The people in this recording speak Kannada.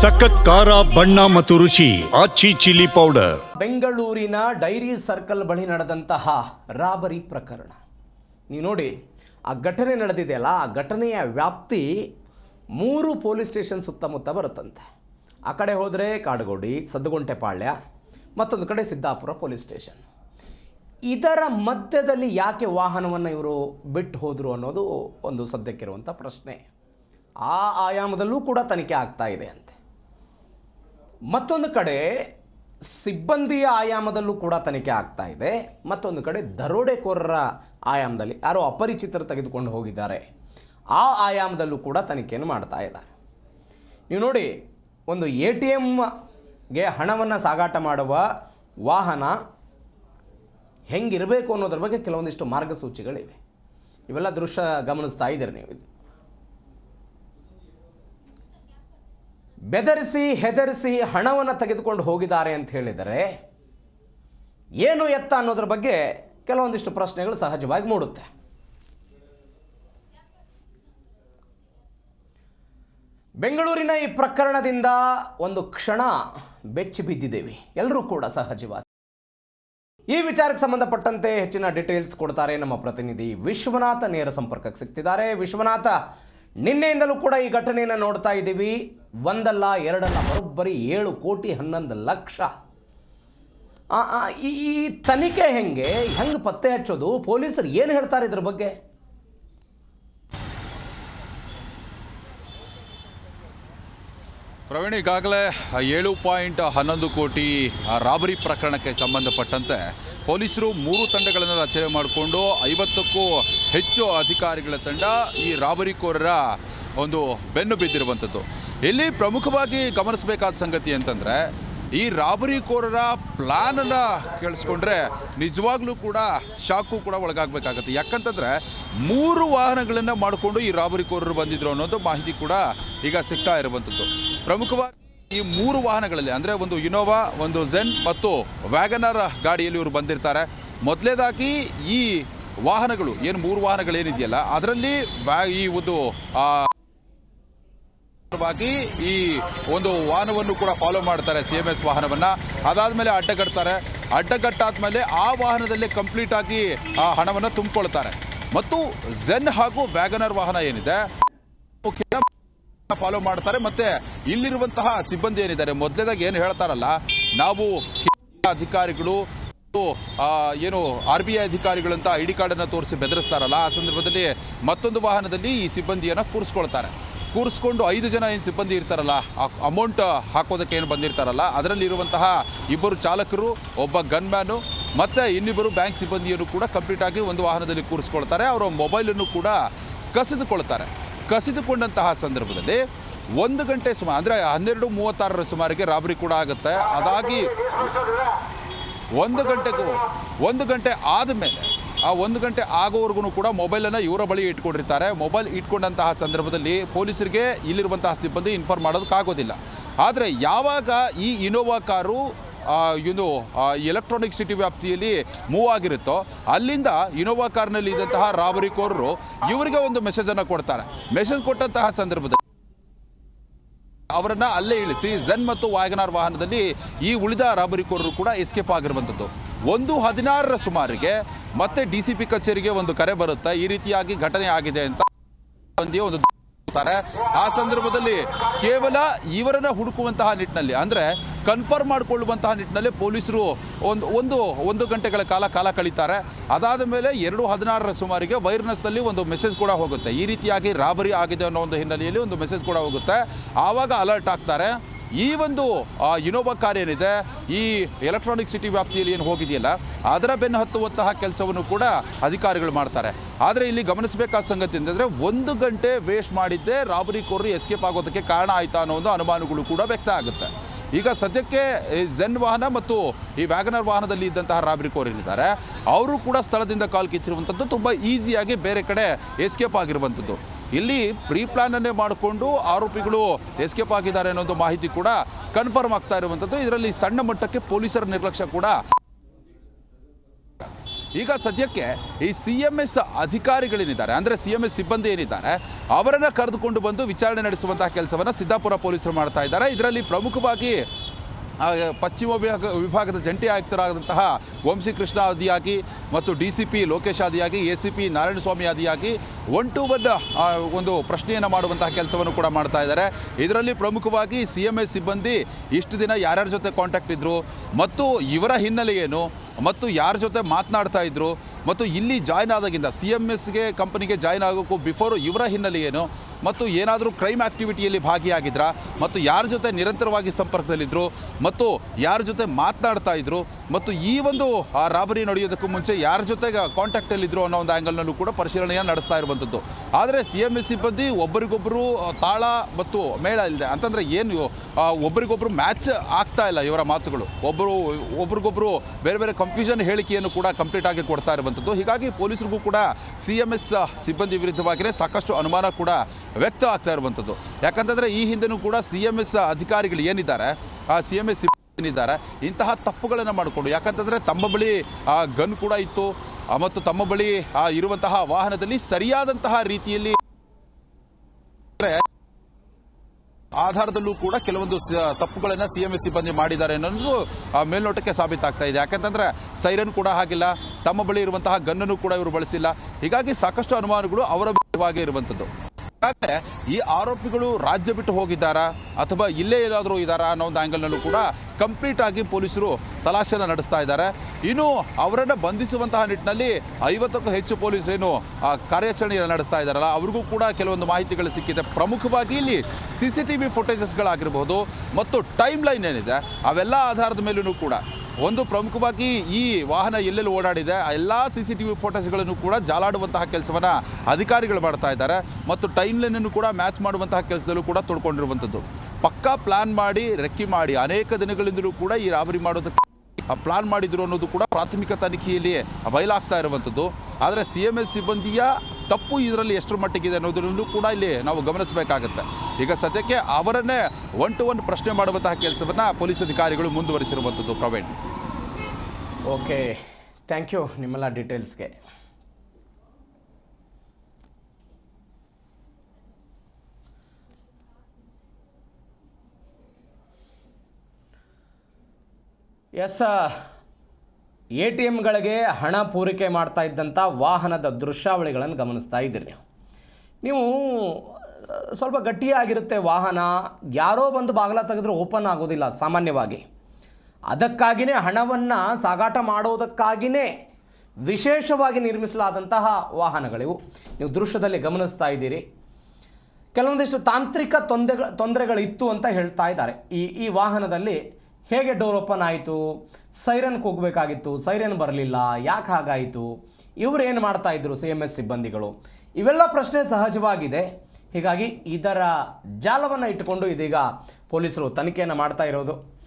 ಸಖತ್ ಖಾರ, ಬಣ್ಣ ಮತ್ತು ರುಚಿ, ಆಚಿ ಚಿಲ್ಲಿ ಪೌಡರ್. ಬೆಂಗಳೂರಿನ ಡೈರಿ ಸರ್ಕಲ್ ಬಳಿ ನಡೆದಂತಹ ರಾಬರಿ ಪ್ರಕರಣ. ನೀವು ನೋಡಿ, ಆ ಘಟನೆ ನಡೆದಿದೆಯಲ್ಲ ಆ ಘಟನೆಯ ವ್ಯಾಪ್ತಿ ಮೂರು ಪೊಲೀಸ್ ಸ್ಟೇಷನ್ ಸುತ್ತಮುತ್ತ ಬರುತ್ತಂತೆ. ಆ ಕಡೆ ಹೋದರೆ ಕಾಡುಗೋಡಿ ಸದ್ದುಗುಂಟೆಪಾಳ್ಯ ಮತ್ತೊಂದು ಕಡೆ ಸಿದ್ದಾಪುರ ಪೊಲೀಸ್ ಸ್ಟೇಷನ್. ಇದರ ಮಧ್ಯದಲ್ಲಿ ಯಾಕೆ ವಾಹನವನ್ನು ಇವರು ಬಿಟ್ಟು ಹೋದರು ಅನ್ನೋದು ಒಂದು ಸದ್ಯಕ್ಕಿರುವಂಥ ಪ್ರಶ್ನೆ. ಆ ಆಯಾಮದಲ್ಲೂ ಕೂಡ ತನಿಖೆ ಆಗ್ತಾ ಇದೆ ಅಂತೆ. ಮತ್ತೊಂದು ಕಡೆ ಸಿಬ್ಬಂದಿಯ ಆಯಾಮದಲ್ಲೂ ಕೂಡ ತನಿಖೆ ಆಗ್ತಾ ಇದೆ. ಮತ್ತೊಂದು ಕಡೆ ದರೋಡೆಕೋರರ ಆಯಾಮದಲ್ಲಿ ಯಾರೋ ಅಪರಿಚಿತರು ತೆಗೆದುಕೊಂಡು ಹೋಗಿದ್ದಾರೆ. ಆ ಆಯಾಮದಲ್ಲೂ ಕೂಡ ತನಿಖೆಯನ್ನು ಮಾಡ್ತಾ ಇದ್ದಾರೆ. ನೀವು ನೋಡಿ, ಒಂದು ಎ ಟಿ ಎಮ್ಗೆ ಹಣವನ್ನು ಸಾಗಾಟ ಮಾಡುವ ವಾಹನ ಹೆಂಗಿರಬೇಕು ಅನ್ನೋದ್ರ ಬಗ್ಗೆ ಕೆಲವೊಂದಿಷ್ಟು ಮಾರ್ಗಸೂಚಿಗಳಿವೆ. ಇವೆಲ್ಲ ದೃಶ್ಯ ಗಮನಿಸ್ತಾ ಇದ್ದೀರಿ ನೀವು ಬೆದರಿಸಿ ಹೆದರಿಸಿ ಹಣವನ್ನು ತೆಗೆದುಕೊಂಡು ಹೋಗಿದ್ದಾರೆ ಅಂತ ಹೇಳಿದರೆ ಏನು ಎತ್ತ ಅನ್ನೋದ್ರ ಬಗ್ಗೆ ಕೆಲವೊಂದಿಷ್ಟು ಪ್ರಶ್ನೆಗಳು ಸಹಜವಾಗಿ ಮೂಡುತ್ತೆ. ಬೆಂಗಳೂರಿನ ಈ ಪ್ರಕರಣದಿಂದ ಒಂದು ಕ್ಷಣ ಬೆಚ್ಚಿ ಬಿದ್ದಿದ್ದೇವೆ. ಎಲ್ಲರೂ ಕೂಡ ಸಹಜವಾಗಿ. ಈ ವಿಚಾರಕ್ಕೆ ಸಂಬಂಧಪಟ್ಟಂತೆ ಹೆಚ್ಚಿನ ಡೀಟೇಲ್ಸ್ ಕೊಡ್ತಾರೆ ನಮ್ಮ ಪ್ರತಿನಿಧಿ ವಿಶ್ವನಾಥ ನೇರ ಸಂಪರ್ಕಕ್ಕೆ ಸಿಗ್ತಿದ್ದಾರೆ. ವಿಶ್ವನಾಥ ನಿನ್ನೆಯಿಂದಲೂ ಕೂಡ ಈ ಘಟನೆಯನ್ನು ನೋಡ್ತಾ ಇದ್ದೀವಿ. ಒಂದಲ್ಲ, ಎರಡಲ್ಲ ಬರೋಬ್ಬರಿ ಏಳು ಕೋಟಿ ಹನ್ನೊಂದು ಲಕ್ಷ. ಈ ತನಿಖೆ ಹೆಂಗೆ? ಹೆಂಗೆ ಪತ್ತೆ ಹಚ್ಚೋದು? ಪೊಲೀಸರು ಏನು ಹೇಳ್ತಾರೆ ಇದ್ರ ಬಗ್ಗೆ? ಪ್ರವೀಣ್, ಈಗಾಗಲೇ ಏಳು ಪಾಯಿಂಟ್ ಹನ್ನೊಂದು ಕೋಟಿ ರಾಬರಿ ಪ್ರಕರಣಕ್ಕೆ ಸಂಬಂಧಪಟ್ಟಂತೆ ಪೊಲೀಸರು ಮೂರು ತಂಡಗಳನ್ನು ರಚನೆ ಮಾಡಿಕೊಂಡು ಐವತ್ತಕ್ಕೂ ಹೆಚ್ಚು ಅಧಿಕಾರಿಗಳ ತಂಡ ಈ ರಾಬರಿಕೋರರ ಒಂದು ಬೆನ್ನು ಬಿದ್ದಿರುವಂಥದ್ದು. ಇಲ್ಲಿ ಪ್ರಮುಖವಾಗಿ ಗಮನಿಸಬೇಕಾದ ಸಂಗತಿ ಅಂತಂದರೆ ಈ ರಾಬರಿ ರಾಬರಿಕೋರರ ಪ್ಲಾನನ್ನು ಕೇಳಿಸ್ಕೊಂಡ್ರೆ ನಿಜವಾಗ್ಲೂ ಕೂಡ ಶಾಕು ಕೂಡ ಒಳಗಾಗಬೇಕಾಗತ್ತೆ. ಯಾಕಂತಂದರೆ ಮೂರು ವಾಹನಗಳನ್ನು ಮಾಡಿಕೊಂಡು ಈ ರಾಬರಿಕೋರರು ಬಂದಿದ್ರು ಅನ್ನೋದು ಮಾಹಿತಿ ಕೂಡ ಈಗ ಸಿಗ್ತಾ ಇರುವಂಥದ್ದು. ಪ್ರಮುಖವಾಗಿ ಈ ಮೂರು ವಾಹನಗಳಲ್ಲಿ, ಅಂದರೆ ಒಂದು ಇನೋವಾ ಒಂದು ಝೆನ್ ಮತ್ತು ವ್ಯಾಗನರ್ ಗಾಡಿಯಲ್ಲಿ ಇವರು ಬಂದಿರ್ತಾರೆ. ಮೊದಲೇದಾಗಿ ಈ ವಾಹನಗಳು, ಏನು ಮೂರು ವಾಹನಗಳೇನಿದೆಯಲ್ಲ, ಅದರಲ್ಲಿ ವ್ಯಾ ಈ ಒಂದು ಆ, ಈ ಒಂದು ವಾಹನವನ್ನು ಕೂಡ ಫಾಲೋ ಮಾಡ್ತಾರೆ ಸಿ ಎಂ ಎಸ್ ವಾಹನವನ್ನ. ಅದಾದ್ಮೇಲೆ ಅಡ್ಡಗಟ್ತಾರೆ. ಅಡ್ಡಗಟ್ಟಾದ್ಮೇಲೆ ಆ ವಾಹನದಲ್ಲಿ ಕಂಪ್ಲೀಟ್ ಆಗಿ ಆ ಹಣವನ್ನು ತುಂಬಿಕೊಳ್ತಾರೆ. ಮತ್ತು ಝೆನ್ ಹಾಗೂ ವ್ಯಾಗನರ್ ವಾಹನ ಏನಿದೆ? ಫಾಲೋ ಮಾಡ್ತಾರೆ ಮತ್ತೆ ಇಲ್ಲಿರುವಂತಹ ಸಿಬ್ಬಂದಿ ಏನಿದ್ದಾರೆ? ಮೊದಲೇದಾಗ ಏನು ಹೇಳ್ತಾರಲ್ಲ ನಾವು ಅಧಿಕಾರಿಗಳು ಏನು ಆರ್ ಬಿ ಐ ಅಧಿಕಾರಿಗಳಂತ ಐ ಡಿ ಕಾರ್ಡನ್ನು ತೋರಿಸಿ ಬೆದರಿಸ್ತಾರಲ್ಲ ಆ ಸಂದರ್ಭದಲ್ಲಿ ಮತ್ತೊಂದು ವಾಹನದಲ್ಲಿ ಈ ಸಿಬ್ಬಂದಿಯನ್ನು ಕೂರಿಸ್ಕೊಳ್ತಾರೆ. ಕೂರಿಸ್ಕೊಂಡು ಐದು ಜನ ಏನು ಸಿಬ್ಬಂದಿ ಇರ್ತಾರಲ್ಲ ಅಮೌಂಟ್ ಹಾಕೋದಕ್ಕೆ ಏನು ಬಂದಿರ್ತಾರಲ್ಲ ಅದರಲ್ಲಿ ಇರುವಂತಹ ಇಬ್ಬರು ಚಾಲಕರು, ಒಬ್ಬ ಗನ್ಮ್ಯಾನು ಮತ್ತು ಇನ್ನಿಬ್ಬರು ಬ್ಯಾಂಕ್ ಸಿಬ್ಬಂದಿಯನ್ನು ಕೂಡ ಕಂಪ್ಲೀಟ್ ಆಗಿ ಒಂದು ವಾಹನದಲ್ಲಿ ಕೂರಿಸ್ಕೊಳ್ತಾರೆ. ಅವರ ಮೊಬೈಲನ್ನು ಕೂಡ ಕಸಿದುಕೊಳ್ತಾರೆ. ಕಸಿದುಕೊಂಡಂತಹ ಸಂದರ್ಭದಲ್ಲಿ ಒಂದು ಗಂಟೆ ಸುಮಾರು, ಅಂದರೆ ಹನ್ನೆರಡು ಮೂವತ್ತಾರರ ಸುಮಾರಿಗೆ ರಾಬರಿ ಕೂಡ ಆಗುತ್ತೆ. ಅದಾಗಿ ಒಂದು ಗಂಟೆಗೂ, ಒಂದು ಗಂಟೆ ಆದಮೇಲೆ ಆ ಒಂದು ಗಂಟೆ ಆಗೋವರೆಗೂ ಕೂಡ ಮೊಬೈಲನ್ನು ಇವರ ಬಳಿ ಇಟ್ಕೊಂಡಿರ್ತಾರೆ. ಮೊಬೈಲ್ ಇಟ್ಕೊಂಡಂತಹ ಸಂದರ್ಭದಲ್ಲಿ ಪೊಲೀಸರಿಗೆ ಇಲ್ಲಿರುವಂತಹ ಸಿಬ್ಬಂದಿ ಇನ್ಫಾರ್ಮ್ ಮಾಡೋದಕ್ಕಾಗೋದಿಲ್ಲ. ಆದರೆ ಯಾವಾಗ ಈ ಇನೋವಾ ಕಾರು ಏನು ಎಲೆಕ್ಟ್ರಾನಿಕ್ ಸಿಟಿ ವ್ಯಾಪ್ತಿಯಲ್ಲಿ ಮೂವ್ ಆಗಿರುತ್ತೋ, ಅಲ್ಲಿಂದ ಇನೋವಾ ಕಾರ್ನಲ್ಲಿ ಇದ್ದಂತಹ ರಾಬರಿಕೋರರು ಇವರಿಗೆ ಒಂದು ಮೆಸೇಜನ್ನು ಕೊಡ್ತಾರೆ. ಮೆಸೇಜ್ ಕೊಟ್ಟಂತಹ ಸಂದರ್ಭದಲ್ಲಿ ಅವರನ್ನು ಅಲ್ಲೇ ಇಳಿಸಿ ಜನ್ ಮತ್ತು ವಾಗನಾರ್ ವಾಹನದಲ್ಲಿ ಈ ಉಳಿದ ರಾಬರಿಕೋರರು ಕೂಡ ಎಸ್ಕೇಪ್ ಆಗಿರುವಂಥದ್ದು. ಒಂದು ಹದಿನಾರರ ಸುಮಾರಿಗೆ ಮತ್ತೆ ಡಿ ಸಿ ಪಿ ಕಚೇರಿಗೆ ಒಂದು ಕರೆ ಬರುತ್ತೆ. ಈ ರೀತಿಯಾಗಿ ಘಟನೆ ಆಗಿದೆ ಅಂತ ಒಂದು ಆ ಸಂದರ್ಭದಲ್ಲಿ ಕೇವಲ ಇವರನ್ನ ಹುಡುಕುವಂತಹ ನಿಟ್ಟಿನಲ್ಲಿ, ಅಂದ್ರೆ ಕನ್ಫರ್ಮ್ ಮಾಡಿಕೊಳ್ಳುವಂತಹ ನಿಟ್ಟಿನಲ್ಲಿ ಪೊಲೀಸರು ಒಂದು ಒಂದು ಒಂದು ಗಂಟೆಗಳ ಕಾಲ ಕಾಲ ಕಳೀತಾರೆ. ಅದಾದ ಮೇಲೆ ಎರಡು ಹದಿನಾರರ ಸುಮಾರಿಗೆ ವೈರ್ನೆಸ್ನಲ್ಲಿ ಒಂದು ಮೆಸೇಜ್ ಕೂಡ ಹೋಗುತ್ತೆ. ಈ ರೀತಿಯಾಗಿ ರಾಬರಿ ಆಗಿದೆ ಅನ್ನೋ ಒಂದು ಹಿನ್ನೆಲೆಯಲ್ಲಿ ಒಂದು ಮೆಸೇಜ್ ಕೂಡ ಹೋಗುತ್ತೆ. ಆವಾಗ ಅಲರ್ಟ್ ಆಗ್ತಾರೆ. ಈ ಒಂದು ಇನೋವಾ ಕಾರ್ ಏನಿದೆ, ಈ ಎಲೆಕ್ಟ್ರಾನಿಕ್ ಸಿಟಿ ವ್ಯಾಪ್ತಿಯಲ್ಲಿ ಏನು ಹೋಗಿದೆಯಲ್ಲ, ಅದರ ಬೆನ್ನು ಹತ್ತುವಂತಹ ಕೆಲಸವನ್ನು ಕೂಡ ಅಧಿಕಾರಿಗಳು ಮಾಡ್ತಾರೆ. ಆದರೆ ಇಲ್ಲಿ ಗಮನಿಸಬೇಕಾದ ಸಂಗತಿ ಅಂತಂದರೆ ಒಂದು ಗಂಟೆ ವೇಸ್ಟ್ ಮಾಡಿದ್ದೇ ರಾಬರಿ ಕೋರರು ಎಸ್ಕೇಪ್ ಆಗೋದಕ್ಕೆ ಕಾರಣ ಆಯಿತಾ ಅನ್ನೋ ಒಂದು ಅನುಮಾನಗಳು ಕೂಡ ವ್ಯಕ್ತ ಆಗುತ್ತೆ. ಈಗ ಸದ್ಯಕ್ಕೆ ಜೆನ್ ವಾಹನ ಮತ್ತು ಈ ವ್ಯಾಗನರ್ ವಾಹನದಲ್ಲಿ ಇದ್ದಂತಹ ರಾಬರಿ ಕೋರಿದ್ದಾರೆ ಅವರು ಕೂಡ ಸ್ಥಳದಿಂದ ಕಾಲ್ ಕಿತ್ತಿರುವಂಥದ್ದು ತುಂಬ ಈಸಿಯಾಗಿ ಬೇರೆ ಕಡೆ ಎಸ್ಕೇಪ್ ಆಗಿರುವಂಥದ್ದು ಇಲ್ಲಿ ಪ್ರೀ ಪ್ಲಾನನ್ನೇ ಮಾಡಿಕೊಂಡು ಆರೋಪಿಗಳು ಎಸ್ಕೇಪ್ ಆಗಿದ್ದಾರೆ ಅನ್ನೋದು ಮಾಹಿತಿ ಕೂಡ ಕನ್ಫರ್ಮ್ ಆಗ್ತಾ ಇರುವಂಥದ್ದು ಇದರಲ್ಲಿ ಸಣ್ಣ ಮಟ್ಟಕ್ಕೆ ಪೊಲೀಸರ ನಿರ್ಲಕ್ಷ್ಯ ಕೂಡ ಈಗ ಸದ್ಯಕ್ಕೆ ಈ ಸಿ ಎಂ ಎಸ್ ಅಧಿಕಾರಿಗಳೇನಿದ್ದಾರೆ ಅಂದರೆ ಸಿ ಎಂ ಎಸ್ ಸಿಬ್ಬಂದಿ ಏನಿದ್ದಾರೆ, ಅವರನ್ನು ಕರೆದುಕೊಂಡು ಬಂದು ವಿಚಾರಣೆ ನಡೆಸುವಂತಹ ಕೆಲಸವನ್ನು ಸಿದ್ದಾಪುರ ಪೊಲೀಸರು ಮಾಡ್ತಾ ಇದ್ದಾರೆ. ಇದರಲ್ಲಿ ಪ್ರಮುಖವಾಗಿ ಪಶ್ಚಿಮ ವಿಭಾಗ ವಿಭಾಗದ ಜಂಟಿ ಆಯುಕ್ತರಾದಂತಹ ವಂಶಿ ಕೃಷ್ಣ ಆದಿಯಾಗಿ ಮತ್ತು ಡಿ ಸಿ ಪಿ ಲೋಕೇಶ್ ಆದಿಯಾಗಿ ಎ ಸಿ ಪಿ ನಾರಾಯಣಸ್ವಾಮಿ ಆದಿಯಾಗಿ ಒನ್ ಟು ಒನ್ ಒಂದು ಪ್ರಶ್ನೆಯನ್ನು ಮಾಡುವಂತಹ ಕೆಲಸವನ್ನು ಕೂಡ ಮಾಡ್ತಾ ಇದ್ದಾರೆ. ಇದರಲ್ಲಿ ಪ್ರಮುಖವಾಗಿ ಸಿ ಎಂ ಎಸ್ ಸಿಬ್ಬಂದಿ ಇಷ್ಟು ದಿನ ಯಾರ್ಯಾರ ಜೊತೆ ಕಾಂಟ್ಯಾಕ್ಟ್ ಇದ್ದರು ಮತ್ತು ಇವರ ಹಿನ್ನೆಲೆ ಏನು, ಮತ್ತು ಯಾರ ಜೊತೆ ಮಾತನಾಡ್ತಾ ಇದ್ದರು ಮತ್ತು ಇಲ್ಲಿ ಜಾಯ್ನ್ ಆದಾಗಿಂದ ಸಿ ಎಂ ಎಸ್ಗೆ ಕಂಪನಿಗೆ ಜಾಯ್ನ್ ಆಗೋಕ್ಕೂ ಬಿಫೋರ್ ಇವರ ಹಿನ್ನೆಲೆ ಏನು ಮತ್ತು ಏನಾದರೂ ಕ್ರೈಮ್ ಆ್ಯಕ್ಟಿವಿಟಿಯಲ್ಲಿ ಭಾಗಿಯಾಗಿದ್ರಾ ಮತ್ತು ಯಾರ ಜೊತೆ ನಿರಂತರವಾಗಿ ಸಂಪರ್ಕದಲ್ಲಿದ್ದರು ಮತ್ತು ಯಾರ ಜೊತೆ ಮಾತನಾಡ್ತಾ ಇದ್ರು ಮತ್ತು ಈ ಒಂದು, ಆ ರಾಬರಿ ನಡೆಯೋದಕ್ಕೂ ಮುಂಚೆ ಯಾರ ಜೊತೆಗೆ ಕಾಂಟ್ಯಾಕ್ಟಲ್ಲಿದ್ದರು ಅನ್ನೋ ಒಂದು ಆ್ಯಂಗಲ್ನಲ್ಲೂ ಕೂಡ ಪರಿಶೀಲನೆಯನ್ನು ನಡೆಸ್ತಾ ಇರುವಂಥದ್ದು ಆದರೆ ಸಿ ಎಂ ಎಸ್ ಸಿಬ್ಬಂದಿ ಒಬ್ಬರಿಗೊಬ್ಬರು ತಾಳ ಮತ್ತು ಮೇಳ ಇಲ್ಲದೆ ಅಂತಂದರೆ ಏನು ಒಬ್ಬರಿಗೊಬ್ಬರು ಮ್ಯಾಚ್ ಆಗ್ತಾ ಇಲ್ಲ ಇವರ ಮಾತುಗಳು. ಒಬ್ಬರು ಒಬ್ರಿಗೊಬ್ಬರು ಬೇರೆ ಬೇರೆ ಕನ್ಫ್ಯೂಷನ್ ಹೇಳಿಕೆಯನ್ನು ಕೂಡ ಕಂಪ್ಲೀಟ್ ಆಗಿ ಕೊಡ್ತಾ ಇರುವಂಥದ್ದು ಹೀಗಾಗಿ ಪೊಲೀಸರಿಗೂ ಕೂಡ ಸಿ ಎಂ ಎಸ್ ಸಿಬ್ಬಂದಿ ವಿರುದ್ಧವಾಗಿಯೇ ಸಾಕಷ್ಟು ಅನುಮಾನ ಕೂಡ ವ್ಯಕ್ತ ಆಗ್ತಾ ಇರುವಂಥದ್ದು. ಯಾಕಂತಂದರೆ ಈ ಹಿಂದೆನೂ ಕೂಡ ಸಿ ಅಧಿಕಾರಿಗಳು ಏನಿದ್ದಾರೆ, ಆ ಸಿ ಎಂ ಎಸ್ ಇಂತಹ ತಪ್ಪುಗಳನ್ನು ಮಾಡಿಕೊಂಡು, ಯಾಕಂತಂದರೆ ತಮ್ಮ ಬಳಿ ಆ ಗನ್ ಕೂಡ ಇತ್ತು ಮತ್ತು ತಮ್ಮ ಬಳಿ ಆ ಇರುವಂತಹ ವಾಹನದಲ್ಲಿ ಸರಿಯಾದಂತಹ ರೀತಿಯಲ್ಲಿ ಆಧಾರದಲ್ಲೂ ಕೂಡ ಕೆಲವೊಂದು ತಪ್ಪುಗಳನ್ನು ಸಿ ಎಂ ಎಸ್ ಸಿಬ್ಬಂದಿ ಮಾಡಿದ್ದಾರೆ ಅನ್ನೋದು ಮೇಲ್ನೋಟಕ್ಕೆ ಸಾಬೀತಾಗ್ತಾ ಇದೆ. ಯಾಕಂತಂದರೆ ಸೈರನ್ ಕೂಡ ಹಾಗಿಲ್ಲ, ತಮ್ಮ ಬಳಿ ಇರುವಂತಹ ಗನ್ನನ್ನು ಕೂಡ ಇವರು ಬಳಸಿಲ್ಲ. ಹೀಗಾಗಿ ಸಾಕಷ್ಟು ಅನುಮಾನಗಳು ಅವರ ಇರುವಂಥದ್ದು. ಹಾಗಾದ್ರೆ ಈ ಆರೋಪಿಗಳು ರಾಜ್ಯ ಬಿಟ್ಟು ಹೋಗಿದ್ದಾರಾ ಅಥವಾ ಇಲ್ಲೇ ಎಲ್ಲಾದರೂ ಇದ್ದಾರಾ ಅನ್ನೋ ಒಂದು ಆ್ಯಂಗಲ್ನಲ್ಲೂ ಕೂಡ ಕಂಪ್ಲೀಟ್ ಆಗಿ ಪೊಲೀಸರು ತಲಾಶೆನ ನಡೆಸ್ತಾ ಇದ್ದಾರೆ. ಇನ್ನು ಅವರನ್ನು ಬಂಧಿಸುವಂತಹ ನಿಟ್ಟಿನಲ್ಲಿ ಐವತ್ತಕ್ಕೂ ಹೆಚ್ಚು ಪೊಲೀಸರೇನು ಆ, ಕಾರ್ಯಾಚರಣೆಯನ್ನು ನಡೆಸ್ತಾ ಇದ್ದಾರಲ್ಲ ಅವ್ರಿಗೂ ಕೂಡ ಕೆಲವೊಂದು ಮಾಹಿತಿಗಳು ಸಿಕ್ಕಿದೆ. ಪ್ರಮುಖವಾಗಿ ಇಲ್ಲಿ ಸಿ ಸಿ ಟಿ ವಿ ಫುಟೇಜಸ್ಗಳಾಗಿರ್ಬೋದು ಮತ್ತು ಟೈಮ್ ಲೈನ್ ಏನಿದೆ ಅವೆಲ್ಲ ಆಧಾರದ ಮೇಲೂ ಕೂಡ ಒಂದು ಪ್ರಮುಖವಾಗಿ ಈ ವಾಹನ ಎಲ್ಲೆಲ್ಲಿ ಓಡಾಡಿದೆ, ಆ ಎಲ್ಲ ಸಿ ಸಿ ಟಿ ವಿ ಫೋಟೋಸ್ಗಳನ್ನು ಕೂಡ ಜಾಲಾಡುವಂತಹ ಕೆಲಸವನ್ನು ಅಧಿಕಾರಿಗಳು ಮಾಡ್ತಾ ಇದ್ದಾರೆ ಮತ್ತು ಟೈಮ್ ಲೈನನ್ನು ಕೂಡ ಮ್ಯಾಚ್ ಮಾಡುವಂತಹ ಕೆಲಸದಲ್ಲೂ ಕೂಡ ತೊಡ್ಕೊಂಡಿರುವಂಥದ್ದು. ಪಕ್ಕಾ ಪ್ಲಾನ್ ಮಾಡಿ, ರೆಕ್ಕಿ ಮಾಡಿ, ಅನೇಕ ದಿನಗಳಿಂದಲೂ ಕೂಡ ಈ ರಾಬರಿ ಮಾಡೋದಕ್ಕೆ ಆ ಪ್ಲಾನ್ ಮಾಡಿದ್ರು ಅನ್ನೋದು ಕೂಡ ಪ್ರಾಥಮಿಕ ತನಿಖೆಯಲ್ಲಿ ಬಯಲಾಗ್ತಾ ಇರುವಂಥದ್ದು. ಆದರೆ ಸಿ ಎಂ ಎಸ್ ಸಿಬ್ಬಂದಿಯ ತಪ್ಪು ಇದರಲ್ಲಿ ಎಷ್ಟರ ಮಟ್ಟಿಗಿದೆ ಅನ್ನೋದನ್ನು ಕೂಡ ಇಲ್ಲಿ ನಾವು ಗಮನಿಸಬೇಕಾಗತ್ತೆ. ಈಗ ಸದ್ಯಕ್ಕೆ ಅವರನ್ನೇ ಒನ್ ಟು ಒನ್ ಪ್ರಶ್ನೆ ಮಾಡುವಂತಹ ಕೆಲಸವನ್ನು ಪೊಲೀಸ್ ಅಧಿಕಾರಿಗಳು ಮುಂದುವರಿಸಿರುವಂಥದ್ದು ಪ್ರವೀಣ್. ಓಕೆ ಥ್ಯಾಂಕ್ ಯು ನಿಮ್ಮೆಲ್ಲ ಡೀಟೇಲ್ಸ್ಗೆ ಎಸ್ ಎ ಟಿ ಎಮ್ಗಳಿಗೆ ಹಣ ಪೂರೈಕೆ ಮಾಡ್ತಾ ಇದ್ದಂಥ ವಾಹನದ ದೃಶ್ಯಾವಳಿಗಳನ್ನು ಗಮನಿಸ್ತಾ ಇದ್ದೀರಿ ನೀವು. ನೀವು, ಸ್ವಲ್ಪ ಗಟ್ಟಿಯಾಗಿರುತ್ತೆ ವಾಹನ. ಯಾರೋ ಬಂದು ಬಾಗಿಲ ತೆಗೆದ್ರೆ ಓಪನ್ ಆಗೋದಿಲ್ಲ, ಸಾಮಾನ್ಯವಾಗಿ. ಅದಕ್ಕಾಗಿಯೇ ಹಣವನ್ನು ಸಾಗಾಟ ಮಾಡೋದಕ್ಕಾಗಿಯೇ ವಿಶೇಷವಾಗಿ ನಿರ್ಮಿಸಲಾದಂತಹ ವಾಹನಗಳಿವು. ನೀವು ದೃಶ್ಯದಲ್ಲಿ ಗಮನಿಸ್ತಾ ಇದ್ದೀರಿ. ಕೆಲವೊಂದಿಷ್ಟು ತಾಂತ್ರಿಕ ತೊಂದರೆ ತೊಂದರೆಗಳಿತ್ತು ಅಂತ ಹೇಳ್ತಾ ಇದ್ದಾರೆ. ಈ ಈ ವಾಹನದಲ್ಲಿ ಹೇಗೆ ಡೋರ್ ಓಪನ್ ಆಯಿತು, ಸೈರನ್ ಕೂಗಬೇಕಾಗಿತ್ತು, ಸೈರನ್ ಬರಲಿಲ್ಲ, ಯಾಕೆ ಹಾಗಾಯಿತು, ಇವರು ಏನು ಮಾಡ್ತಾ ಇದ್ರು ಸಿ ಎಂ ಎಸ್ ಸಿಬ್ಬಂದಿಗಳು? ಇವೆಲ್ಲ ಪ್ರಶ್ನೆ ಸಹಜವಾಗಿದೆ. ಹೀಗಾಗಿ ಇದರ ಜಾಲವನ್ನು ಇಟ್ಟುಕೊಂಡು ಇದೀಗ ಪೊಲೀಸರು ತನಿಖೆಯನ್ನು ಮಾಡ್ತಾ ಇರೋದು.